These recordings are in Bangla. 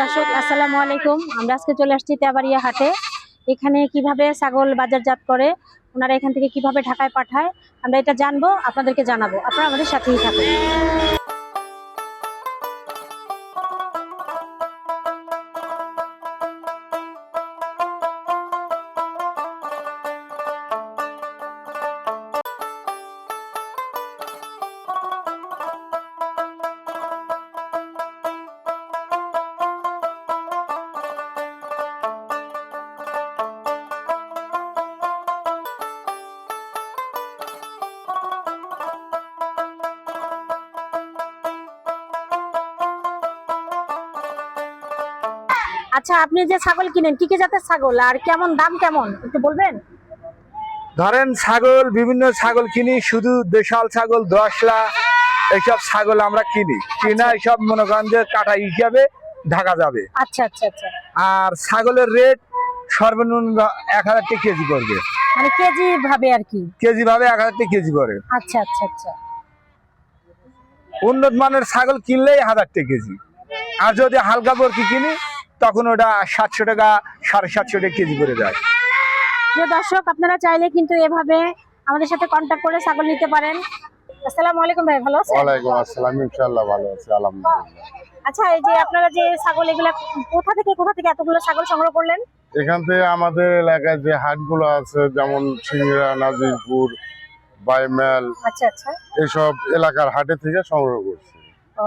দর্শক, আসসালামু আলাইকুম। আমরা আজকে চলে আসছি তেবাড়িয়া হাটে। এখানে কীভাবে ছাগল বাজারজাত করে, ওনারা এখান থেকে কীভাবে ঢাকায় পাঠায়, আমরা এটা জানব, আপনাদেরকে জানাব। আপনারা আমাদের সাথেই থাকুন। আচ্ছা আপনি যে ছাগল কিনেন কি কি জাতের ছাগল? আর কেমন দাম কেমন? একটু বলবেন? ধরেন ছাগল বিভিন্ন ছাগল কিনি শুধু দেশাল ছাগল দশলা এইসব ছাগল আমরা কিনি। কিনা এইসব মনে করেন যে কাটা হিসাবে ঢাকা যাবে। আচ্ছা আচ্ছা আচ্ছা। আর ছাগলের রেট সর্বনিম্ন এক হাজার টাকা কেজি করবে মানে কেজি ভাবে আর কি? কেজি ভাবে এক হাজার টাকা কেজি করে আচ্ছা আচ্ছা আচ্ছা। উন্নত মানের ছাগল কিনলেই হাজার টাকা কেজি। আর যদি হালকা বরকি কিনি তখন ওটা সাতশো টাকা সাড়ে সাতশো টাকা কেজি করে যায় প্রিয় দর্শক আপনারা চাইলে কিন্তু এভাবে আমাদের সাথে কন্ট্যাক্ট করে ছাগল নিতে পারেন। আসসালামু আলাইকুম ভাই ভালো আছেন? ওয়ালাইকুম আসসালাম ইনশাআল্লাহ ভালো আছি আলহামদুলিল্লাহ। আচ্ছা এই যে আপনারা যে ছাগল এগুলা কোথা থেকে কোথা থেকে এতগুলো ছাগল সংগ্রহ করলেন? এখান থেকে আমাদের এলাকায় যে হাটগুলো আছে যেমন সিংড়া নাজিরপুর বাইমেল আচ্ছা আচ্ছা। এসব এলাকার হাটে থেকে সংগ্রহ করছি।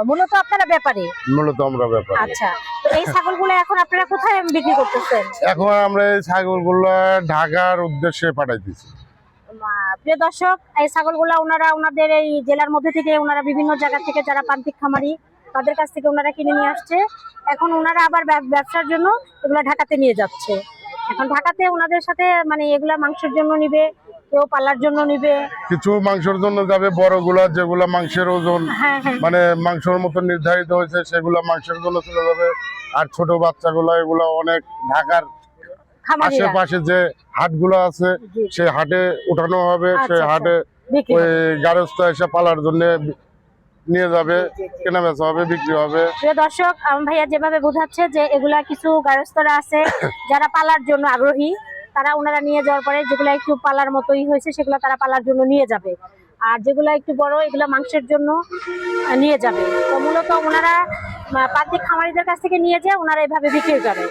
মূলত আপনারা ব্যাপারে? মূলত আমরা ব্যাপার। আচ্ছা তো এই ছাগলগুলো এখন আপনারা কোথায় বিক্রি করতেছেন? এখন আমরা এই ছাগলগুলো ঢাকার উদ্দেশ্যে পাঠাইতেছি। প্রিয় দর্শক এই ছাগলগুলো ওনারা ওনাদের এই জেলার মধ্যে থেকে ওনারা বিভিন্ন জায়গা থেকে যারা প্রান্তিক খামারি তাদের কাছ থেকে ওনারা কিনে নিয়ে আসছে। এখন ওনারা আবার ব্যবসার জন্য এগুলা ঢাকাতে নিয়ে যাচ্ছে। এখন ঢাকাতে ওনাদের সাথে মানে এগুলা মাংসের জন্য নিবে কেউ পালার জন্য নিবে। কিছু মাংসের জন্য যাবে বড়গুলা যেগুলা মাংসের ওজন হ্যাঁ হ্যাঁ। মানে মাংসের মতো নির্ধারিত হয়েছে সেগুলা মাংসের জন্য চলে যাবে। আর ছোট বাচ্চাগুলো এগুলো অনেক ঢাকার আশেপাশে যে হাটগুলো আছে সেই হাটে উঠানো হবে আচ্ছা, সেই আচ্ছা। হাটে ওই। গারস্থ এসে পালার জন্য নিয়ে যাবে কেনা বেচা হবে বিক্রি হবে। প্রিয় দর্শক আমার ভাইয়া যেভাবে বোঝাচ্ছে যে এগুলা কিছু গারস্থরা আছে যারা পালার জন্য আগ্রহী তারা ওনারা নিয়ে যাওয়ার পরে যেগুলো একটু পালার মতোই হয়েছে সেগুলো তারা পালার জন্য নিয়ে যাবে। আর যেগুলো একটু বড় এগুলো মাংসের জন্য নিয়ে যাবে। তো মূলত ওনারা আহ, খামারিদের কাছ থেকে নিয়ে যায় ওনারা এভাবে বিক্রি করে।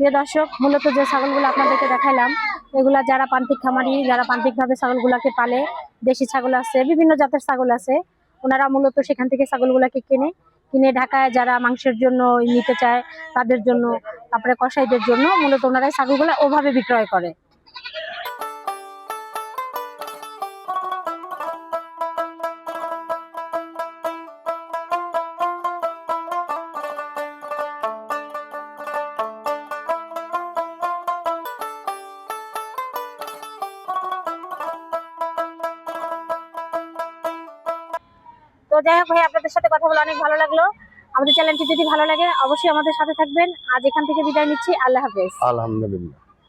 প্রিয় দর্শক, মূলত যে ছাগলগুলো আপনাদেরকে দেখাইলাম, এগুলা যারা প্রান্তিক খামারি, যারা প্রান্তিকভাবে ছাগলগুলাকে পালে, দেশি ছাগল আছে, বিভিন্ন জাতের ছাগল আছে, ওনারা মূলত সেখান থেকে ছাগলগুলাকে কিনে কিনে ঢাকায় যারা মাংসের জন্য নিতে চায়, তাদের জন্য, তারপরে কষাইদের জন্য মূলত ওনারাই ছাগলগুলো ওভাবে বিক্রয় করে। যাই হোক ভাই, আপনাদের সাথে কথা বলে অনেক ভালো লাগল। আমাদের চ্যানেলটি যদি ভালো লাগে, অবশ্যই আমাদের সাথে থাকবেন। আজ এখান থেকে বিদায় নিচ্ছি। আল্লাহ হাফেজ। আলহামদুলিল্লাহ।